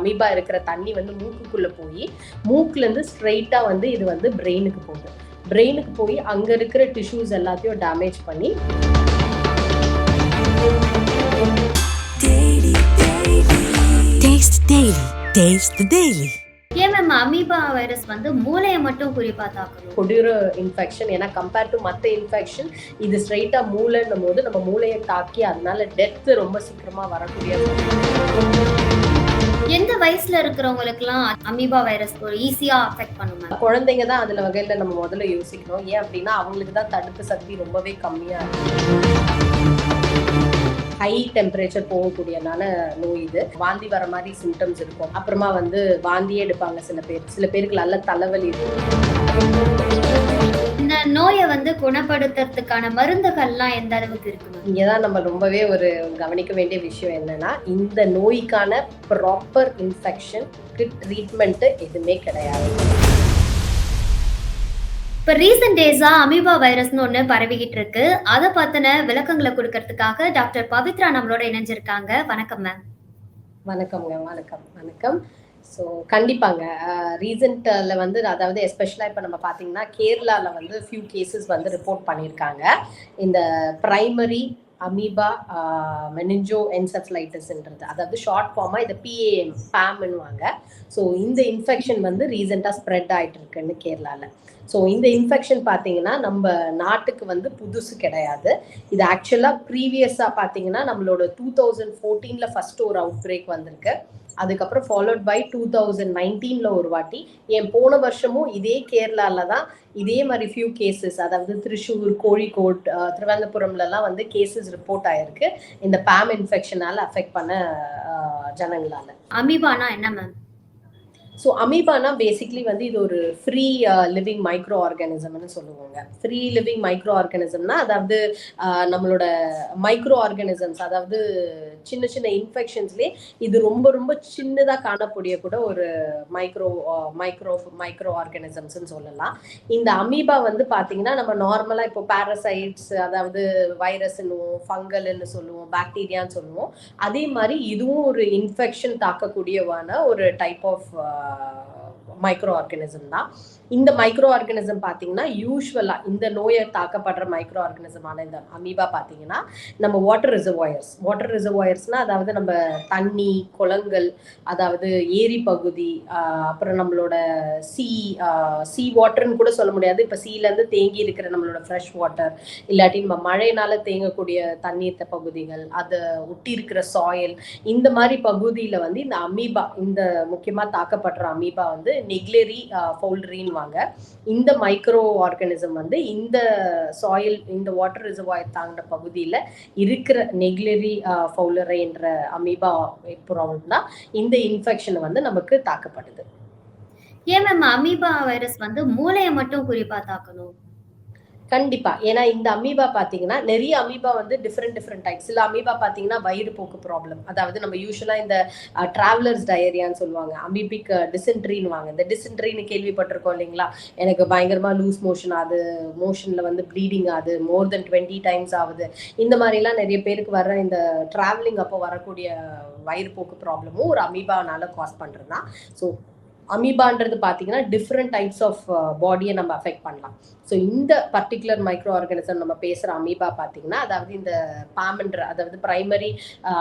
Amoeba இருக்கிற தண்ணி வந்து மூக்குக்குள்ள போய் மூக்குல இருந்து ஸ்ட்ரெயிட்டா வந்து இது வந்து பிரெயினுக்கு போகுது பிரெயினுக்கு போய் அங்க இருக்கிற டிஷ்யூஸ் எல்லாத்தையும் டேமேஜ் பண்ணி Taste Daily. Taste the Daily. ஏன் மேம் அமீபா வைரஸ் வந்து மூளையை மட்டும் குறிப்பா தாக்கணும் கொடியுற இன்ஃபெக்ஷன் ஏன்னா கம்பேர் டு மற்ற இன்ஃபெக்ஷன் இது ஸ்ட்ரைட்டா மூளைன்னும் போது நம்ம மூளையை தாக்கி அதனால டெத் ரொம்ப சீக்கிரமா வரக்கூடிய எந்த வயசுல இருக்கிறவங்களுக்குலாம் அமீபா வைரஸ் ஒரு ஈஸியா அஃபெக்ட் பண்ணும்? குழந்தைங்க தான் அதுல வகையில நம்ம முதல்ல யோசிக்கணும். ஏன் அப்படின்னா அவங்களுக்கு தான் தடுப்பு சக்தி ரொம்பவே கம்மியா இருக்கு. ஹை டெம்பரேச்சர் போகக்கூடியனால நோய் இது. வாந்தி வர மாதிரி சிம்டம்ஸ் இருக்கும். அப்புறமா வந்து வாந்தியே எடுப்பாங்க சில பேர். சில பேருக்கு நல்ல தலைவலி இருக்கும். நோயை வந்து குணப்படுத்துறதுக்கான மருந்துகள்லாம் எந்த அளவுக்கு இருக்கு மேம் இங்கதான் நம்ம ரொம்பவே ஒரு கவனிக்க வேண்டிய விஷயம் என்னன்னா இந்த நோய்க்கான ப்ராப்பர் இன்ஃபெக்ஷனுக்கு ட்ரீட்மெண்ட் எதுவுமே கிடையாது. இப்ப ரீசெண்ட் டேஸா அமீபா வைரஸ்னு ஒண்ணு பரவிக்கிட்டு இருக்கு. அதை பத்தின விளக்கங்களை கொடுக்கறதுக்காக டாக்டர் பவித்ரா நம்மளோட இணைஞ்சிருக்காங்க. வணக்கம் மேம். வணக்கம்ங்க வணக்கம் வணக்கம். ஸோ கண்டிப்பாங்க. ரீசெண்டில் வந்து அதாவது எஸ்பெஷலாக இப்போ நம்ம பார்த்தீங்கன்னா கேரளாவில் வந்து ஃபியூ கேசஸ் வந்து ரிப்போர்ட் பண்ணியிருக்காங்க இந்த ப்ரைமரி அமீபா மெனிஞ்சோ என்செஃபலைட்டிஸ்ன்றது அதாவது ஷார்ட் ஃபார்மாக இதை பிஏஎம் பேம்னுவாங்க ஸோ இந்த இன்ஃபெக்ஷன் வந்து ரீசெண்டாக ஸ்ப்ரெட் ஆகிட்டு இருக்குன்னு கேரளாவில் ஸோ இந்த இன்ஃபெக்ஷன் பார்த்தீங்கன்னா நம்ம நாட்டுக்கு வந்து புதுசு கிடையாது. இது ஆக்சுவலாக ப்ரீவியஸாக பார்த்தீங்கன்னா நம்மளோட டூ தௌசண்ட் ஃபோர்டீனில் ஃபஸ்ட்டு ஒரு அவுட் பிரேக் வந்திருக்கு. அதுக்கப்புறம் ஃபாலோட் பை டூ தௌசண்ட் நைன்டீனில் ஒரு வாட்டி என் போன வருஷமும் இதே கேரளாவில் தான் இதே மாதிரி ஃபியூ கேசஸ் அதாவது திருச்சூர் கோழிக்கோட் திருவனந்தபுரம்லலாம் வந்து கேசஸ் ரிப்போர்ட் ஆயிருக்கு. இந்த பேம் இன்ஃபெக்ஷனால அஃபெக்ட் பண்ண ஜனங்களால. அமீபானா என்ன மேம் ஸோ அமீபானா பேசிக்லி வந்து இது ஒரு ஃப்ரீ லிவிங் மைக்ரோ ஆர்கானிசம்னு சொல்லுவாங்க. ஃப்ரீ லிவிங் மைக்ரோ ஆர்கானிசம்னா அதாவது uh, நம்மளோட மைக்ரோ ஆர்கானிசம்ஸ் அதாவது சின்ன சின்ன இன்ஃபெக்ஷன்ஸ்லேயே இது ரொம்ப ரொம்ப சின்னதாக காணக்கூடிய கூட ஒரு மைக்ரோ மைக்ரோ மைக்ரோ ஆர்கானிசம்ஸ்னு சொல்லலாம். இந்த அமீபா வந்து பார்த்தீங்கன்னா நம்ம நார்மலாக இப்போ பேரசைட்ஸ் அதாவது வைரஸ்னுவோம் ஃபங்கல்னு சொல்லுவோம் பாக்டீரியான்னு சொல்லுவோம். அதே மாதிரி இதுவும் ஒரு இன்ஃபெக்ஷன் தாக்கக்கூடியவான ஒரு டைப் ஆஃப் மைக்ரோ ஆர்கானிசம் தான் இந்த மைக்ரோ ஆர்கனிசம் பார்த்தீங்கன்னா யூஸ்வலாக இந்த நோயை தாக்கப்படுற மைக்ரோ ஆர்கனிசமான இந்த அமீபா பார்த்தீங்கன்னா நம்ம வாட்டர் ரிசர்வாயர்ஸ் வாட்டர் ரிசர்வாயர்ஸ்னால் அதாவது நம்ம தண்ணி குளங்கள் அதாவது ஏரி பகுதி அப்புறம் நம்மளோட சீ சீ வாட்டர்னு கூட சொல்ல முடியாது. இப்போ சீலேருந்து தேங்கி இருக்கிற நம்மளோட ஃப்ரெஷ் வாட்டர் இல்லாட்டி நம்ம மழையினால தேங்கக்கூடிய தண்ணீர் பகுதிகள் அதை ஒட்டி இருக்கிற சாயில் இந்த மாதிரி பகுதியில் வந்து இந்த அமீபா இந்த முக்கியமாக தாக்கப்படுற அமீபா வந்து நெக்லெரி ஃபவுல்ரின்வாங்க இந்த மைக்ரோ ஆர்கானிசம் வந்து இந்த சாயில் இந்த வாட்டர் ரிசர்வாயர் தாங்கின பகுதியில் இருக்கிற நெக்லரி ஃபவுலரை என்ற அமீபா ப்ராப்ளம் தான் இந்த இன்ஃபெக்ஷன் வந்து நமக்கு தாக்கப்படுது. ஏன் மேம் அமீபா வைரஸ் வந்து மூளையை மட்டும் குறிப்பா தாக்கணும். கண்டிப்பா. ஏன்னா இந்த அமீபா பாத்தீங்கன்னா நிறைய அமீபா வந்து டிஃப்ரெண்ட் டிஃப்ரெண்ட் டைப் சில அமீபா பாத்தீங்கன்னா வயிறு போக்கு ப்ராப்ளம் அதாவது நம்ம யூஸ்வலா இந்த டிராவலர்ஸ் டயரியான்னு சொல்லுவாங்க. அமீபிக் டிசென்ட்ரின்னு வாங்க இந்த டிசென்ட்ரின்னு கேள்விப்பட்டிருக்கோம் இல்லைங்களா? எனக்கு பயங்கரமா லூஸ் மோஷன் ஆகுது மோஷன்ல வந்து ப்ளீடிங் ஆகுது மோர் தென் டுவெண்ட்டி டைம்ஸ் ஆகுது. இந்த மாதிரிலாம் நிறைய பேருக்கு வர இந்த டிராவலிங் அப்போ வரக்கூடிய வயிறு போக்கு ப்ராப்ளமும் ஒரு அமீபானால காஸ் பண்றதுதான். ஸோ அமீபான்றது பார்த்தீங்கன்னா டிஃப்ரெண்ட் டைப்ஸ் ஆஃப் பாடியை uh, நம்ம அஃபெக்ட் பண்ணலாம். ஸோ இந்த பர்டிகுலர் மைக்ரோ ஆர்கானிசம் நம்ம பேசுகிற அமீபா பார்த்தீங்கன்னா அதாவது இந்த பாமன்ற அதாவது primary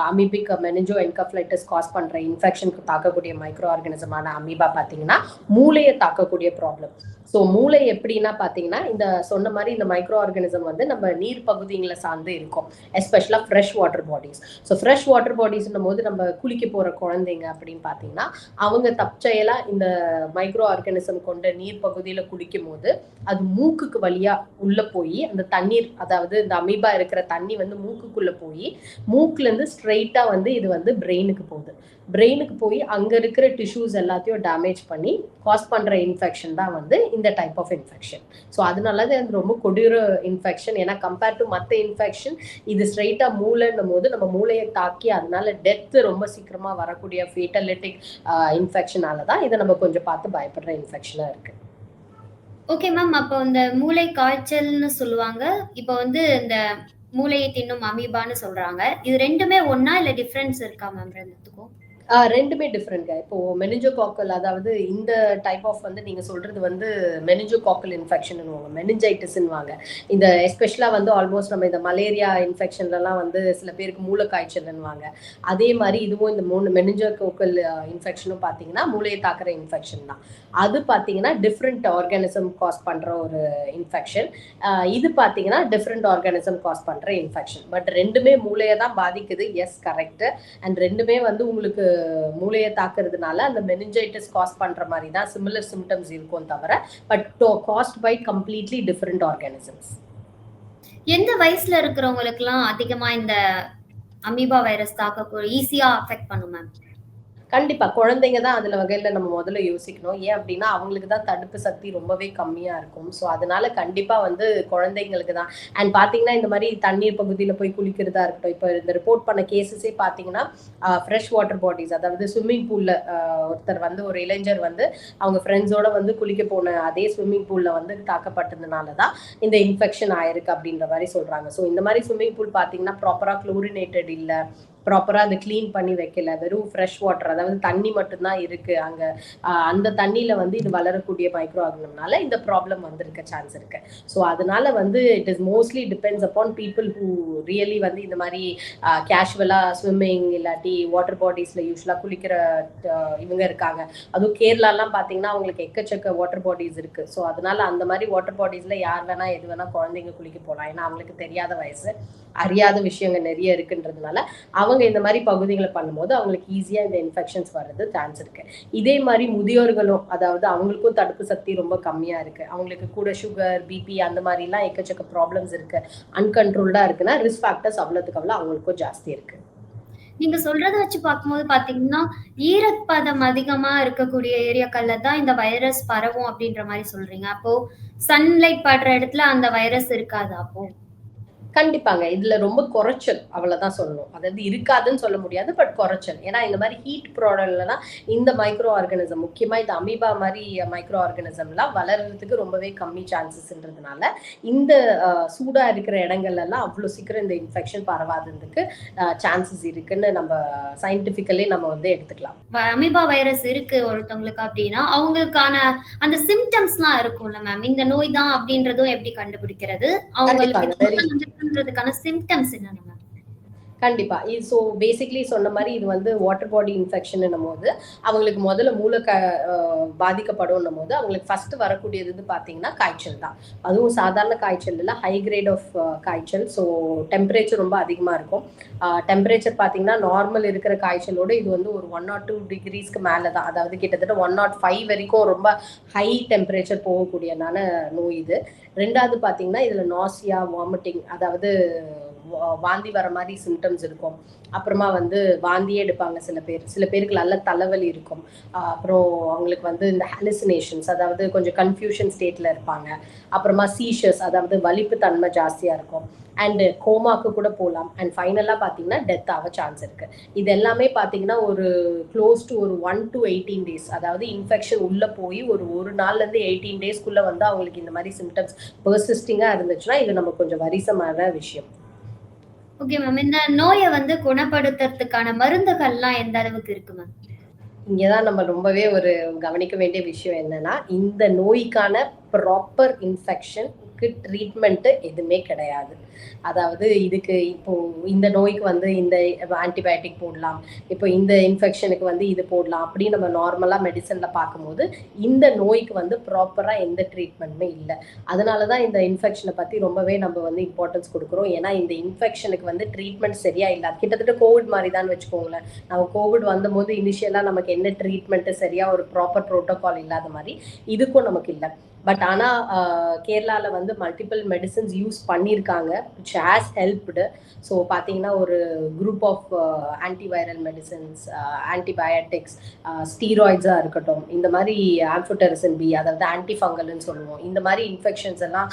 amoebic meningoencephalitis cause பண்ணுற இன்ஃபெக்ஷனுக்கு தாக்கக்கூடிய மைக்ரோ ஆர்கானிசமான அமீபா பார்த்தீங்கன்னா மூளையை தாக்கக்கூடிய ப்ராப்ளம் ஸோ மூளை எப்படின்னா பார்த்தீங்கன்னா இந்த சொன்ன மாதிரி இந்த மைக்ரோ ஆர்கானிசம் வந்து நம்ம நீர் பகுதிகளை சார்ந்து இருக்கும். எஸ்பெஷலாக fresh water bodies so fresh water பாடிஸ்னும் போது நம்ம குளிக்க போகிற குழந்தைங்க அப்படின்னு பார்த்தீங்கன்னா அவங்க தற்செயலாக இந்த இந்த மைக்ரோ ஆர்கானிசம் கொண்ட நீர் பகுதியில் குடிக்கும் போது அது மூக்குக்கு வழியா உள்ள போய் அந்த தண்ணீர் அதாவது இந்த அமீபா இருக்கிற தண்ணி வந்து மூக்குக்குள்ள போய் மூக்குல இருந்து ஸ்ட்ரெயிட்டா வந்து இது வந்து பிரெயினுக்கு போகுது. பிரெயினுக்கு போய் அங்க இருக்கிற டிஷ்யூஸ் எல்லாத்தையும் டேமேஜ் பண்ணி காஸ் பண்ற இன்ஃபெக்ஷன் தான் வந்து இந்த டைப் ஆஃப் இன்ஃபெக்ஷன் ஸோ அதனால தான் ரொம்ப கொடூர இன்ஃபெக்ஷன் ஏன்னா கம்பேர் டு மற்ற இன்ஃபெக்ஷன் இது ஸ்ட்ரைட்டா மூளைன்னும் போது நம்ம மூளையை தாக்கி அதனால டெத்து ரொம்ப சீக்கிரமா வரக்கூடிய ஃபேட்டலிட்டிக் இன்ஃபெக்ஷனால தான் இதை நம்ம கொஞ்சம் பார்த்து பயப்படுற இன்ஃபெக்ஷனாக இருக்கு. ஓகே மேம் அப்போ இந்த மூளை காய்ச்சல்னு சொல்லுவாங்க. இப்போ வந்து இந்த மூளையை தின்னும் அமீபான்னு சொல்றாங்க. இது ரெண்டுமே ஒன்னா இல்ல டிஃபரன்ஸ் இருக்கா மேம் ரெண்டுத்துக்கும்? ரெண்டுமே டிஃப்ரெண்ட்ங்க இப்போ மெனிஞ்சோகாக்கல் அதாவது இந்த டைப் ஆஃப் வந்து நீங்க சொல்றது வந்து மெனிஞ்சோகாக்கல் இன்ஃபெக்ஷன் மெனிஞ்சைட்டிஸ்வாங்க இந்த எஸ்பெஷலா வந்து ஆல்மோஸ்ட் நம்ம இந்த மலேரியா இன்ஃபெக்ஷன்லலாம் வந்து சில பேருக்கு மூளைக்காய்ச்சல்னுவாங்க அதே மாதிரி இதுவும் இந்த மூணு மெனிஞ்சோகாக்கல் இன்ஃபெக்ஷனும் பார்த்தீங்கன்னா மூளையை தாக்குற இன்ஃபெக்ஷன் தான். அது பார்த்தீங்கன்னா டிஃப்ரெண்ட் ஆர்கானிசம் காஸ் பண்ற ஒரு இன்ஃபெக்ஷன் இது பார்த்தீங்கன்னா டிஃப்ரெண்ட் ஆர்கானிசம் காஸ் பண்ற இன்ஃபெக்ஷன் பட் ரெண்டுமே மூளையை தான் பாதிக்குது. எஸ் கரெக்ட் அண்ட் ரெண்டுமே வந்து உங்களுக்கு மூளையை தாக்குறதுனால அந்த மெனிஞ்சைட்டிஸ் காஸ் பண்ற மாதிரி தான் சிமிலர் சிம்டம்ஸ் இருக்கும் தவிர but caused by completely different organisms எந்த வயசுல இருக்கிறவங்களுக்குலாம் அதிகமா இந்த அமீபா வைரஸ் தாக்க ஈஸியா அஃபெக்ட் பண்ணும்? மேம் கண்டிப்பா குழந்தைங்க தான் அதுல வகையில நம்ம முதல்ல யோசிக்கணும். ஏன் அப்படின்னா அவங்களுக்கு தான் தடுப்பு சக்தி ரொம்பவே கம்மியா இருக்கும். ஸோ அதனால கண்டிப்பா வந்து குழந்தைங்களுக்கு தான். அண்ட் பாத்தீங்கன்னா இந்த மாதிரி தண்ணீர் பகுதியில போய் குளிக்கிறதா இருக்கட்டும் இப்போ இந்த ரிப்போர்ட் பண்ண கேசஸே பாத்தீங்கன்னா ஃப்ரெஷ் வாட்டர் பாடிஸ் அதாவது ஸ்விம்மிங் பூல்ல ஒருத்தர் வந்து ஒரு இளைஞர் வந்து அவங்க ஃப்ரெண்ட்ஸோட வந்து குளிக்க போன அதே ஸ்விம்மிங் பூல்ல வந்து தாக்கப்பட்டதுனால தான் இந்த இன்ஃபெக்ஷன் ஆயிருக்கு அப்படின்ற மாதிரி சொல்றாங்க. ஸோ இந்த மாதிரி ஸ்விம்மிங் பூல் பாத்தீங்கன்னா ப்ராப்பரா குளோரினேட்டட் இல்ல. ப்ராப்பரா அதை க்ளீன் பண்ணி வைக்கல. வெறும் ஃப்ரெஷ் வாட்டர் அதாவது தண்ணி மட்டும்தான் இருக்கு. அங்க அந்த தண்ணியில வந்து இது வளரக்கூடிய மைக்ரோ ஆர்கனம்னால இந்த ப்ராப்ளம் வந்திருக்க சான்ஸ் இருக்கு. ஸோ அதனால வந்து it is mostly depends upon people who really வந்து இந்த மாதிரி கேஷுவலா ஸ்விம்மிங் இல்லாட்டி வாட்டர் பாடிஸ்ல யூஸ்வலா குளிக்கிற இவங்க இருக்காங்க. அதுவும் கேரளாலாம் பாத்தீங்கன்னா அவங்களுக்கு எக்கச்சக்க வாட்டர் பாடிஸ் இருக்கு. ஸோ அதனால அந்த மாதிரி வாட்டர் பாடிஸ்ல யார் வேணா எது வேணா குழந்தைங்க குளிக்க போகலாம் ஏன்னா அவங்களுக்கு தெரியாத வயசு அறியாத விஷயங்கள் நிறைய இருக்குன்றதுனால அவங்க இந்த மாதிரி பகுதிகளை பண்ணும்போது அவங்களுக்கு ஈஸியா இந்த இன்ஃபெக்ஷன்ஸ் வர்றது சான்ஸ் இருக்கு. இதே மாதிரி முதியோர்களும் அதாவது அவங்களுக்கும் தடுப்பு சக்தி ரொம்ப கம்மியா இருக்கு. அவங்களுக்கு கூட சுகர் பிபி அந்த மாதிரி எல்லாம் எக்கச்சக்க ப்ராப்ளம்ஸ் இருக்கு. அன்கண்ட்ரோல்டா இருக்குன்னா ரிஸ்க் ஃபேக்டர்ஸ் அவ்வளோத்துக்கு அவ்வளோ அவங்களுக்கும் ஜாஸ்தி இருக்கு. நீங்க சொல்றத வச்சு பார்க்கும்போது பாத்தீங்கன்னா ஈரப்பதம் அதிகமா இருக்கக்கூடிய ஏரியாக்கள்ல தான் இந்த வைரஸ் பரவும் அப்படின்ற மாதிரி சொல்றீங்க. அப்போ சன்லைட் படுற இடத்துல அந்த வைரஸ் இருக்காது அப்போ? கண்டிப்பாங்க. இதுல ரொம்ப குறைச்சல். அவ்வளவுதான் சொல்லணும். அதாவது இருக்காதுன்னு சொல்ல முடியாது பட் குறைச்சல். ஏன்னா இந்த மாதிரி ஹீட் ப்ராடக்ட்லாம் இந்த மைக்ரோ ஆர்கனிசம் முக்கியமா இந்த அமீபா மாதிரி மைக்ரோ ஆர்கனிசம்லாம் வளர்றதுக்கு ரொம்பவே கம்மி சான்சஸ்ன்றதுனால இந்த சூடா இருக்கிற இடங்கள்ல எல்லாம் அவ்வளவு சீக்கிரம் இந்த இன்ஃபெக்ஷன் பரவாததுக்கு சான்சஸ் இருக்குன்னு நம்ம சயின்டிபிக்கலி நம்ம வந்து எடுத்துக்கலாம். அமீபா வைரஸ் இருக்கு ஒருத்தவங்களுக்கு அப்படின்னா அவங்களுக்கான அந்த சிம்டம்ஸ்லாம் இருக்கும்ல மேம் இந்த நோய் தான் அப்படின்றதும் எப்படி கண்டுபிடிக்கிறது? அவங்களுக்கு கண்டிப்பாங்க, very- வந்திருக்குன்றதுக்கான சிம்டம்ஸ் என்னென்ன மேம் கண்டிப்பா. இது ஸோ பேசிக்லி சொன்ன மாதிரி இது வந்து வாட்டர் பாடி இன்ஃபெக்ஷன் போது அவங்களுக்கு முதல்ல மூளை க பாதிக்கப்படும் போது அவங்களுக்கு ஃபர்ஸ்ட் வரக்கூடியது வந்து பார்த்தீங்கன்னா காய்ச்சல் தான். அதுவும் சாதாரண காய்ச்சல் இல்லை ஹை கிரேட் ஆஃப் காய்ச்சல். ஸோ டெம்பரேச்சர் ரொம்ப அதிகமாக இருக்கும். டெம்பரேச்சர் பார்த்தீங்கன்னா நார்மல் இருக்கிற காய்ச்சலோட இது வந்து ஒரு ஒன் நாட் டூ டிகிரிஸ்க்கு மேலே தான். அதாவது கிட்டத்தட்ட ஒன் நாட் ஃபைவ் வரைக்கும் ரொம்ப ஹை டெம்பரேச்சர் போகக்கூடியனான நோய் இது. ரெண்டாவது பார்த்தீங்கன்னா இதில் நாசியா வாமிட்டிங் அதாவது வாந்தி வர மாதிரி சிம்டம்ஸ் இருக்கும். அப்புறமா வந்து வாந்தியே எடுப்பாங்க சில பேர். சில பேருக்கு நல்ல தலைவலி இருக்கும். அப்புறம் அவங்களுக்கு வந்து இந்த ஹாலுசினேஷன்ஸ் அதாவது கொஞ்சம் கன்ஃபியூஷன் ஸ்டேட்ல இருப்பாங்க. அப்புறமா சீஷஸ் அதாவது வலிப்பு தன்மை ஜாஸ்தியா இருக்கும். அண்ட் கோமாக்கு கூட போகலாம் அண்ட் ஃபைனலாக பார்த்தீங்கன்னா டெத் ஆக சான்ஸ் இருக்கு. இது எல்லாமே பார்த்தீங்கன்னா ஒரு க்ளோஸ் டு ஒரு ஒன் டு எயிட்டீன் டேஸ் அதாவது இன்ஃபெக்ஷன் உள்ள போய் ஒரு ஒரு நாள்ல இருந்து எயிட்டீன் டேஸ்க்குள்ள வந்து அவங்களுக்கு இந்த மாதிரி சிம்டம்ஸ் பர்சிஸ்டிங்காக இருந்துச்சுன்னா இது நம்ம கொஞ்சம் வரிசமான விஷயம். ஓகே மேம் இந்த நோயை வந்து குணப்படுத்துறதுக்கான மருந்துகள்லாம் எந்த அளவுக்கு இருக்கு மேம் இங்கதான் நம்ம ரொம்பவே ஒரு கவனிக்க வேண்டிய விஷயம் என்னன்னா இந்த நோய்க்கான ப்ராப்பர் இன்ஃபெக்ஷன் இன்ஃபெக்ஷனுக்கு ட்ரீட்மெண்ட்டு எதுவுமே கிடையாது. அதாவது இதுக்கு இப்போ இந்த நோய்க்கு வந்து இந்த ஆன்டிபயோட்டிக் போடலாம் இப்போ இந்த இன்ஃபெக்ஷனுக்கு வந்து இது போடலாம் அப்படின்னு நம்ம நார்மலாக மெடிசனில் பார்க்கும்போது இந்த நோய்க்கு வந்து ப்ராப்பராக எந்த ட்ரீட்மெண்ட்டுமே இல்லை. அதனால தான் இந்த இன்ஃபெக்ஷனை பற்றி ரொம்பவே நம்ம வந்து இம்பார்ட்டன்ஸ் கொடுக்குறோம். ஏன்னா இந்த இன்ஃபெக்ஷனுக்கு வந்து ட்ரீட்மெண்ட் சரியாக இல்லை. அது கிட்டத்தட்ட கோவிட் மாதிரி தான் வச்சுக்கோங்களேன். நம்ம கோவிட் வந்தபோது இனிஷியலாக நமக்கு என்ன ட்ரீட்மெண்ட்டு சரியாக ஒரு ப்ராப்பர் ப்ரோட்டோகால் இல்லாத மாதிரி இதுக்கும் நமக்கு இல்லை. பட் ஆனால் கேரளாவில் வந்து மல்டிபிள் மெடிசன்ஸ் யூஸ் பண்ணியிருக்காங்க விச் ஹேஸ் ஹெல்ப்டு ஸோ பார்த்தீங்கன்னா ஒரு group of antiviral medicines antibiotics ஸ்டீராய்ட்ஸாக இருக்கட்டும். இந்த மாதிரி ஆம்ஃபோட்டெரசன் பி அதாவது ஆன்டிஃபங்கல்னு சொல்லுவோம். இந்த மாதிரி இன்ஃபெக்ஷன்ஸ் எல்லாம்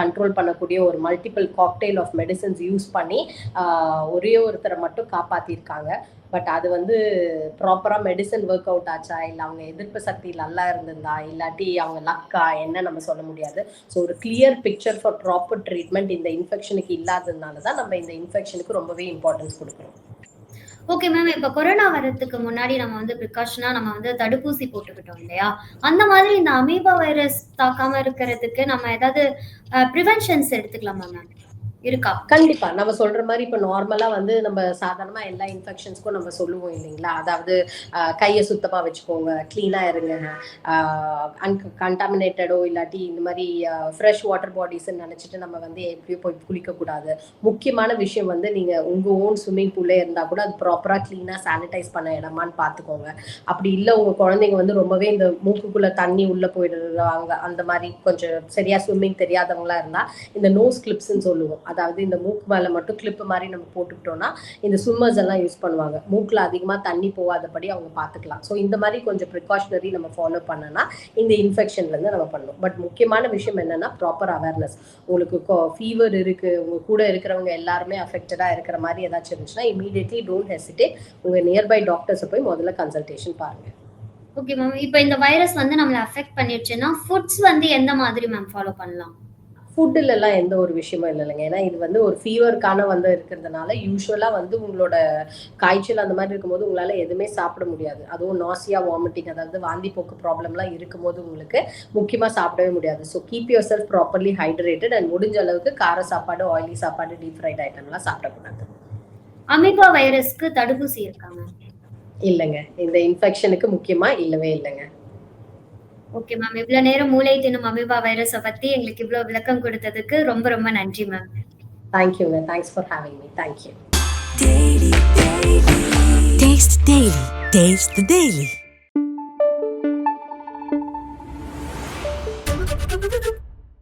கண்ட்ரோல் பண்ணக்கூடிய ஒரு multiple cocktail of medicines use பண்ணி ஒரே ஒருத்தரை மட்டும் காப்பாற்றிருக்காங்க பட் அது வந்து ப்ராப்பராக மெடிசன் ஒர்க் அவுட் ஆச்சா? இல்லை அவங்க எதிர்ப்பு சக்தி நல்லா இருந்திருந்தா? இல்லாட்டி அவங்க லக்கா? என்ன நம்ம சொல்ல முடியாது. ஸோ ஒரு clear picture for proper treatment இந்த இன்ஃபெக்ஷனுக்கு இல்லாததுனால தான் நம்ம இந்த இன்ஃபெக்ஷனுக்கு ரொம்பவே இம்பார்ட்டன்ஸ் கொடுக்குறோம் ஓகே மேம் இப்ப கொரோனா வர்றதுக்கு முன்னாடி நம்ம வந்து ப்ரிகாஷனா நம்ம வந்து தடுப்பூசி போட்டுக்கிட்டோம் இல்லையா? அந்த மாதிரி இந்த அமீபா வைரஸ் தாக்காம இருக்கிறதுக்கு நம்ம ஏதாவது ப்ரிவென்ஷன்ஸ் எடுத்துக்கலாமா மேம் இருக்கா? கண்டிப்பா. நம்ம சொல்ற மாதிரி இப்ப நார்மலா வந்து நம்ம சாதாரணமா எல்லா இன்ஃபெக்ஷன்ஸ்க்கும் நம்ம சொல்லுவோம் இல்லைங்களா? அதாவது கையை சுத்தமா வச்சுக்கோங்க கிளீனா இருங்க. கண்டாமினேட்டடோ இல்லாட்டி இந்த மாதிரி ஃப்ரெஷ் வாட்டர் பாடிஸ் நினைச்சிட்டு நம்ம வந்து எப்படியும் போய் குளிக்க கூடாது முக்கியமான விஷயம் வந்து நீங்க உங்க ஓன் ஸ்விம்மிங் பூல்லே இருந்தா கூட அது ப்ராப்பரா கிளீனா சானிடைஸ் பண்ண இடமான்னு பாத்துக்கோங்க. அப்படி இல்ல உங்க குழந்தைங்க வந்து ரொம்பவே இந்த மூக்குக்குள்ள தண்ணி உள்ள போயிடுறாங்க. அந்த மாதிரி கொஞ்சம் சரியா ஸ்விம்மிங் தெரியாதவங்களா இருந்தா இந்த நோஸ் கிளிப்ஸ்ன்னு சொல்லுவோம். அதாவது இந்த மூக்கு மேலே மட்டும் கிளிப்பு மாதிரி நம்ம போட்டுக்கிட்டோம்னா இந்த ஸ்விம்மர்ஸ் எல்லாம் யூஸ் பண்ணுவாங்க. மூக்கில் அதிகமாக தண்ணி போகாதபடி அவங்க பார்த்துக்கலாம் ஸோ இந்த மாதிரி கொஞ்சம் ப்ரிகாஷனரி நம்ம ஃபாலோ பண்ணனா இந்த இன்ஃபெக்ஷன்லேருந்து நம்ம பண்ணணும். பட் முக்கியமான விஷயம் என்னன்னா ப்ராப்பர் அவேர்னஸ் உங்களுக்கு ஃபீவர் இருக்குது உங்கள் கூட இருக்கிறவங்க எல்லாருமே அஃபெக்டடாக இருக்கிற மாதிரி ஏதாச்சும் இருந்துச்சுன்னா இமீடியட்லி டோன்ட் ஹெசிடேட் உங்கள் நியர்பை டாக்டர்ஸை போய் முதல்ல கன்சல்டேஷன் பாருங்க. ஓகே மேம் இப்போ இந்த வைரஸ் வந்து நம்மளை அஃபெக்ட் பண்ணிடுச்சுன்னா ஃபுட்ஸ் வந்து எந்த மாதிரி மேம் ஃபாலோ பண்ணலாம்? ஃபுட்டில் எல்லாம் எந்த ஒரு விஷயமும் இல்லை இல்லைங்க ஏன்னா இது வந்து ஒரு ஃபீவருக்கான வந்து இருக்கிறதுனால யூஸ்வலாக வந்து உங்களோட காய்ச்சல் அந்த மாதிரி இருக்கும்போது உங்களால் எதுவுமே சாப்பிட முடியாது. அதுவும் நாசியா வாமிட்டிங் அதாவது வாந்தி போக்கு ப்ராப்ளம்லாம் இருக்கும்போது உங்களுக்கு முக்கியமாக சாப்பிடவே முடியாது. So keep yourself properly hydrated and முடிஞ்ச அளவுக்கு கார சாப்பாடு ஆயிலி சாப்பாடு டீப் ஃப்ரைட் ஐட்டம்லாம் சாப்பிடக்கூடாது. அமீபா வைரஸ்க்கு தடுப்பூசி இருக்கா மேம் இல்லைங்க. இந்த இன்ஃபெக்ஷனுக்கு முக்கியமாக இல்லவே இல்லைங்க. ஓகே மேம் இவ்வளவு நேரம் மூளை தின்னும் அமீபா வைரஸை பத்தி எங்களுக்கு இவ்வளவு விளக்கம் கொடுத்ததுக்கு ரொம்ப ரொம்ப நன்றி மேம் தேங்க்யூங்க thanks for having me thank you Taste the Daily. Taste the Daily.